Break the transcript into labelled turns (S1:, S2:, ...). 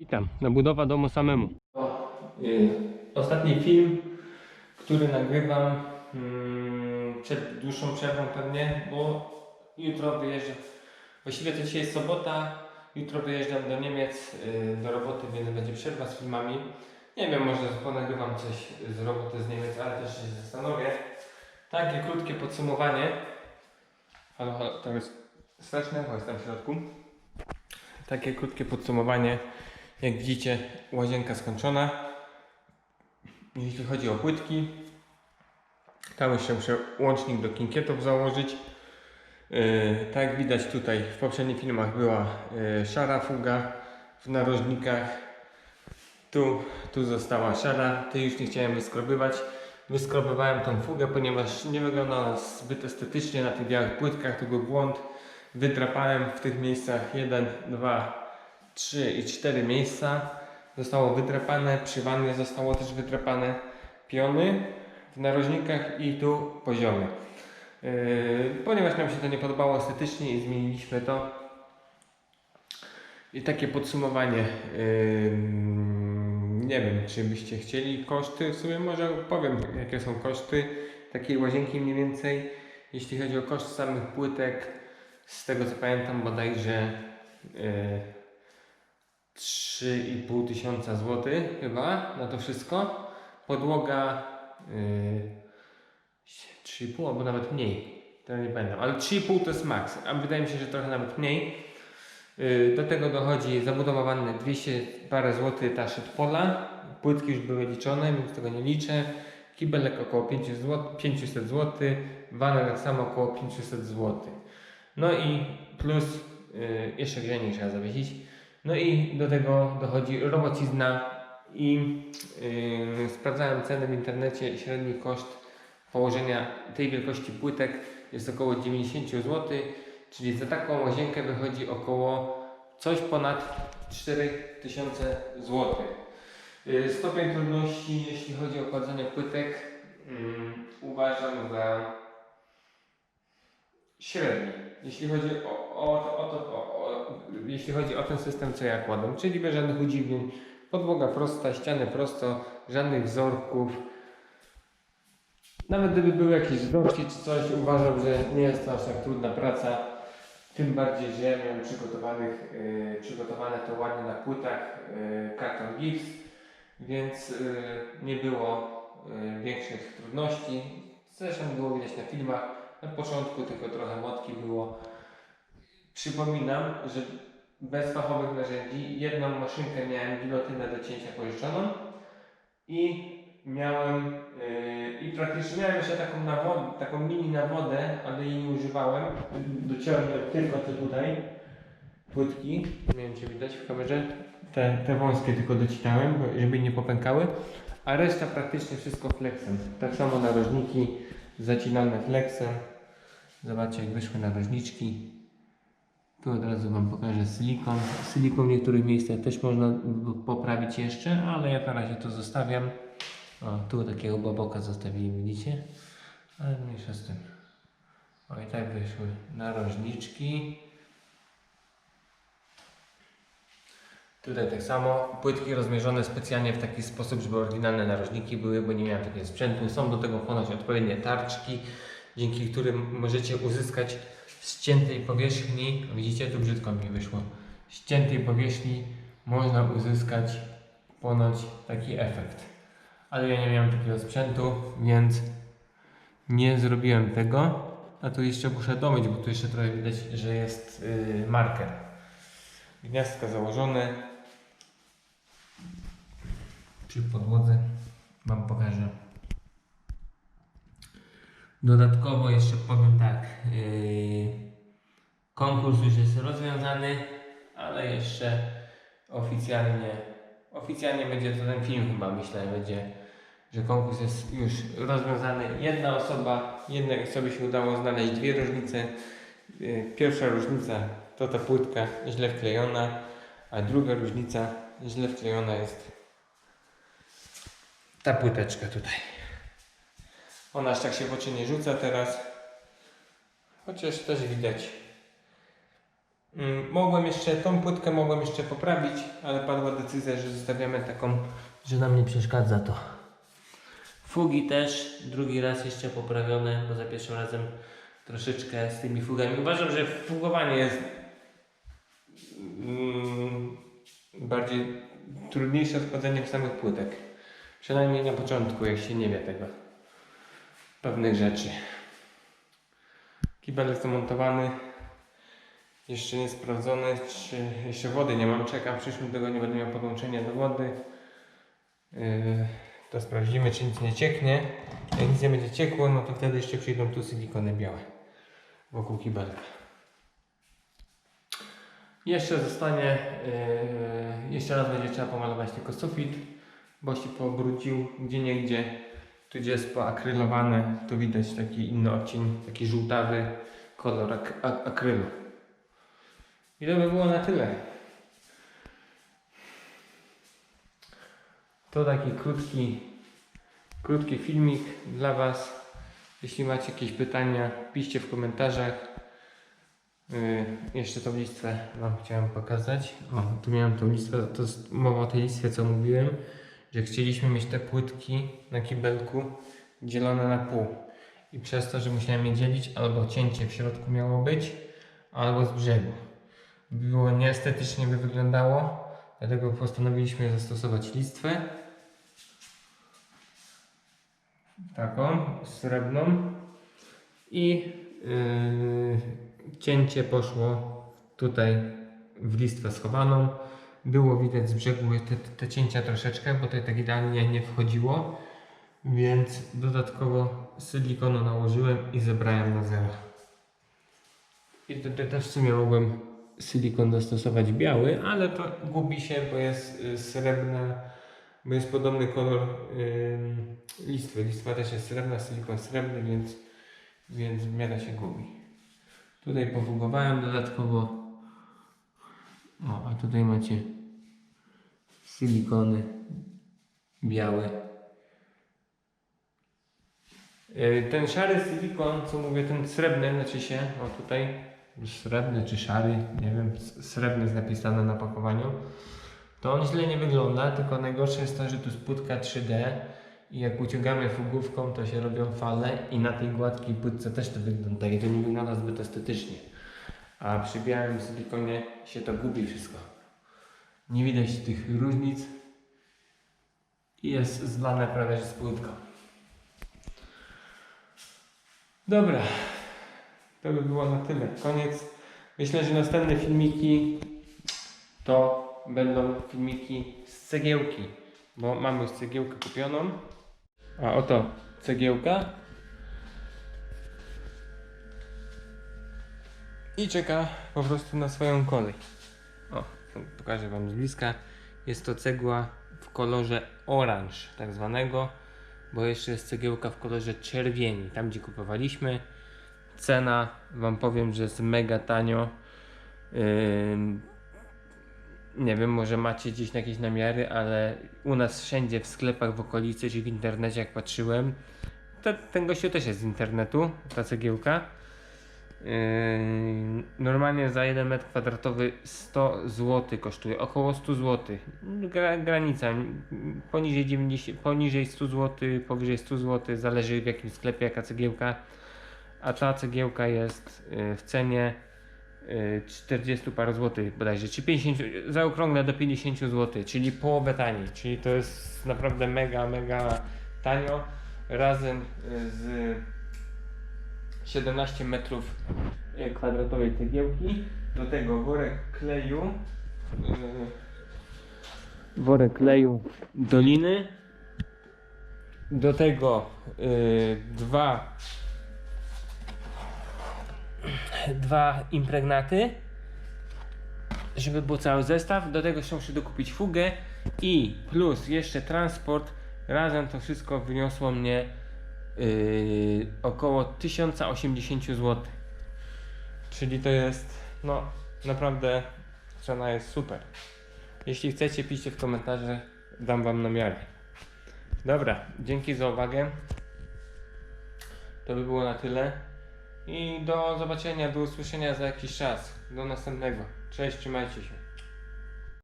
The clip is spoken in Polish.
S1: Witam, na budowa domu samemu. y, ostatni film, który nagrywam mm, przed dłuższą przerwą pewnie, bo jutro wyjeżdżam. Właściwie to dzisiaj jest sobota, jutro wyjeżdżam do Niemiec y, do roboty, więc będzie przerwa z filmami. Nie wiem, może ponagrywam coś z roboty z Niemiec, ale też się zastanowię. Takie krótkie podsumowanie. Halo, halo, to jest straszne, jestem w środku. Takie krótkie podsumowanie. Jak widzicie, łazienka skończona. Jeśli chodzi o płytki, tam jeszcze muszę łącznik do kinkietów założyć. Yy, tak jak widać tutaj w poprzednich filmach była yy, szara fuga w narożnikach. Tu, tu została szara, tej już nie chciałem wyskrobywać. Wyskrobywałem tą fugę, ponieważ nie wygląda ona zbyt estetycznie na tych białych płytkach, to był błąd. Wydrapałem w tych miejscach 1, 2, 3 i 4 miejsca. Zostało wydrapane, przy wannie zostało też wydrapane piony w narożnikach i tu poziomy. Yy, ponieważ nam się to nie podobało estetycznie i zmieniliśmy to. I takie podsumowanie. Yy, nie wiem, czy byście chcieli koszty. W sumie może powiem, jakie są koszty takiej łazienki mniej więcej. Jeśli chodzi o koszt samych płytek, z tego co pamiętam, bodajże yy, 3,5 tysiąca złotych chyba na to wszystko. Podłoga yy, 3,5 albo nawet mniej. To nie pamiętam, ale 3,5 to jest maks, a wydaje mi się, że trochę nawet mniej. Yy, do tego dochodzi zabudowa wanny 200 parę złotych ta pola. Płytki już były liczone, więc tego nie liczę. Kibelek około 500 zł, 500 zł, wanna tak samo około 500 zł. No i plus yy, jeszcze grzejnik trzeba zawiesić. No i do tego dochodzi robocizna i yy, sprawdzałem ceny w internecie. Średni koszt położenia tej wielkości płytek jest około 90 zł, czyli za taką łazienkę wychodzi około coś ponad 4000 zł. Yy, stopień trudności, jeśli chodzi o kładzenie płytek, yy, uważam za średni. Jeśli chodzi o, o, o, to, o, jeśli chodzi o ten system, co ja kładłem, czyli bez żadnych udziwnień, podłoga prosta, ściany prosto, żadnych wzorków. Nawet gdyby były jakieś wzorki czy coś, uważam, że nie jest to aż tak trudna praca. Tym bardziej, że miałem przygotowanych, yy, przygotowane to ładnie na płytach yy, karton gips, więc yy, nie było yy, większych trudności. Zresztą było widać na filmach. Na początku tylko trochę motki było. Przypominam, że bez fachowych narzędzi jedną maszynkę miałem gilotynę do cięcia pożyczoną i miałem yy, i praktycznie miałem jeszcze taką, nawod, taką mini nawodę, ale jej nie używałem. Dociąłem tylko te tutaj płytki, nie wiem czy widać w kamerze, te, te wąskie tylko docinałem, żeby nie popękały, a reszta praktycznie wszystko flexem. Tak samo narożniki zacinane flexem. Zobaczcie jak wyszły narożniczki. Tu od razu Wam pokażę silikon. Silikon w niektórych miejscach też można poprawić jeszcze, ale ja na razie to zostawiam. O, tu takiego baboka zostawili, widzicie? Ale mniejsza z tym. O i tak wyszły narożniczki. Tutaj tak samo, płytki rozmierzone specjalnie w taki sposób, żeby oryginalne narożniki były, bo nie miałem takiego sprzętu. Są do tego ponoć odpowiednie tarczki, dzięki którym możecie uzyskać z ciętej powierzchni, widzicie, tu brzydko mi wyszło, z ciętej powierzchni można uzyskać ponoć taki efekt. Ale ja nie miałem takiego sprzętu, więc nie zrobiłem tego. A tu jeszcze muszę domyć, bo tu jeszcze trochę widać, że jest yy, marker. Gniazdka założone. Przy podłodze Wam pokażę. Dodatkowo jeszcze powiem tak. Yy, konkurs już jest rozwiązany, ale jeszcze oficjalnie oficjalnie będzie to ten film chyba myślę będzie, że konkurs jest już rozwiązany. Jedna osoba, jednej osobie się udało znaleźć dwie różnice. Yy, Pierwsza różnica to ta płytka źle wklejona, a druga różnica źle wklejona jest ta płyteczka tutaj. Ona aż tak się w oczy nie rzuca teraz. Chociaż też widać Mm, Mogłem jeszcze, tą płytkę mogłem jeszcze poprawić, ale padła decyzja, że zostawiamy taką, że nam nie przeszkadza to. Fugi też, drugi raz jeszcze poprawione, bo za pierwszym razem troszeczkę z tymi fugami. Uważam, że fugowanie jest mm, bardziej trudniejsze od wchodzenia samych płytek. Przynajmniej na początku, jak się nie wie tego. Pewnych rzeczy. Kibel jest zamontowany. Jeszcze nie sprawdzony, czy jeszcze wody nie mam. Czekam, w przyszłym tygodniu będę miał podłączenie do wody. Yy, to sprawdzimy, czy nic nie cieknie. Jak nic nie będzie ciekło, no to wtedy jeszcze przyjdą tu silikony białe wokół kibelka. Jeszcze zostanie, yy, jeszcze raz będzie trzeba pomalować tylko sufit, bo się pobrudził gdzie nie gdzie. Tu gdzie jest poakrylowane, tu widać taki inny odcień, taki żółtawy kolor ak ak akrylu. I to by było na tyle. To taki krótki, krótki filmik dla Was. Jeśli macie jakieś pytania, piszcie w komentarzach. Yy, jeszcze tą listwę Wam chciałem pokazać. O, tu miałem tą listwę, to jest mowa o tej listwie, co mówiłem, że chcieliśmy mieć te płytki na kibelku dzielone na pół. I przez to, że musiałem je dzielić, albo cięcie w środku miało być, albo z brzegu. Było nieestetycznie by wyglądało, dlatego postanowiliśmy zastosować listwę. Taką, srebrną. I yy, cięcie poszło tutaj w listwę schowaną. Było widać z brzegu te, te cięcia troszeczkę, bo to tak idealnie nie wchodziło. Więc dodatkowo silikonu nałożyłem i zebrałem na zero. I tutaj też w sumie mogłem silikon zastosować biały, ale to gubi się, bo jest y, srebrna, bo jest podobny kolor yy, listwy. Listwa też jest srebrna, silikon srebrny, więc, więc w się gubi. Tutaj powugowałem dodatkowo. O, a tutaj macie silikony białe. Yy, Ten szary silikon, co mówię, ten srebrny, znaczy się, o tutaj, srebrny czy szary, nie wiem, srebrny jest napisane na pakowaniu, to on źle nie wygląda, tylko najgorsze jest to, że tu jest płytka 3D i jak uciągamy fugówką, to się robią fale i na tej gładkiej płytce też to wygląda i to nie wygląda zbyt estetycznie. A przy białym silikonie się to gubi wszystko. Nie widać tych różnic i jest zlane prawie z płytką. Dobra, to by było na tyle. Koniec. Myślę, że następne filmiki to będą filmiki z cegiełki, bo mamy już cegiełkę kupioną. A oto cegiełka. I czeka po prostu na swoją kolej. Pokażę Wam z bliska. Jest to cegła w kolorze oranż, tak zwanego, bo jeszcze jest cegiełka w kolorze czerwieni. Tam gdzie kupowaliśmy, cena Wam powiem, że jest mega tanio. Ym, nie wiem, może macie gdzieś jakieś namiary, ale u nas wszędzie w sklepach w okolicy czy w internecie, jak patrzyłem, to ten gościu też jest z internetu, ta cegiełka. Yy, normalnie za 1 metr kwadratowy 100 zł kosztuje, około 100 zł. Gra, granica, poniżej, 90, poniżej 100 zł, powyżej 100 zł, zależy w jakim sklepie, jaka cegiełka. A ta cegiełka jest yy, w cenie yy, 40 paru złotych bodajże, czy 50, zaokrąglę do 50 zł, czyli połowę taniej, czyli to jest naprawdę mega, mega tanio. Razem yy, z 17 metrów yy, kwadratowej cegiełki, do tego worek kleju, yy, worek kleju doliny, do tego yy, dwa dwa impregnaty, żeby był cały zestaw. Do tego jeszcze muszę dokupić fugę i plus jeszcze transport. Razem to wszystko wyniosło mnie yy, około 1080 zł. Czyli to jest, no naprawdę cena jest super. Jeśli chcecie, piszcie w komentarzach, dam wam namiary. Dobra, dzięki za uwagę. To by było na tyle. I do zobaczenia, do usłyszenia za jakiś czas. Do następnego. Cześć, trzymajcie się.